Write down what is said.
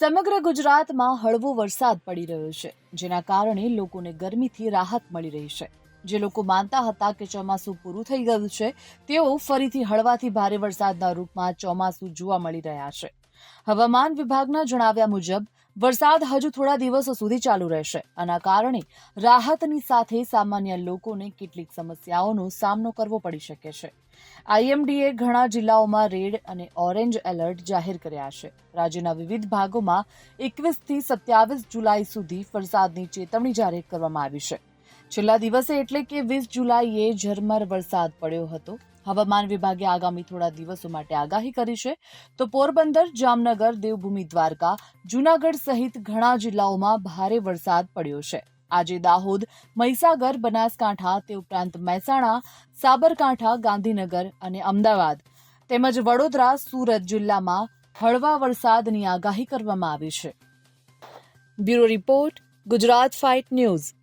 સમગ્ર ગુજરાતમાં હળવો વરસાદ પડી રહ્યો છે, જેના કારણે લોકોને ગરમીથી રાહત મળી રહી છે. જે લોકો માનતા હતા કે ચોમાસું પૂરું થઈ ગયું છે, તેઓ ફરીથી હળવાથી ભારે વરસાદના રૂપમાં ચોમાસું જોવા મળી રહ્યા છે. હવામાન વિભાગના જણાવ્યા મુજબ વરસાદ હજુ થોડા દિવસો સુધી ચાલુ રહેશે. આના કારણે રાહતની સાથે સામાન્ય લોકોને કેટલીક સમસ્યાઓનો સામનો કરવો પડી શકે છે. આઈએમડીએ ઘણા જિલ્લાઓમાં રેડ અને ઓરેન્જ એલર્ટ જાહેર કર્યા છે. રાજ્યના વિવિધ ભાગોમાં એકવીસથી સત્યાવીસ જુલાઈ સુધી વરસાદની ચેતવણી જાહેર કરવામાં આવી છે. છેલ્લા દિવસે એટલે કે વીસ જુલાઈએ ઝરમર વરસાદ પડ્યો હતો. હવામાન વિભાગે આગામી થોડા દિવસો માટે આગાહી કરી છે. તો પોરબંદર, જામનગર, દેવભૂમિ, દ્વારકા, જૂનાગઢ સહિત ઘણા જિલ્લાઓમાં ભારે વરસાદ પડ્યો છે. આજે દાહોદ, મહીસાગર, બનાસકાંઠા, તે ઉપરાંત મહેસાણા, સાબરકાંઠા, ગાંધીનગર અને અમદાવાદ તેમજ વડોદરા, સુરત જિલ્લામાં હળવા વરસાદની આગાહી કરવામાં આવી છે. Bureau report, Gujarat fight news.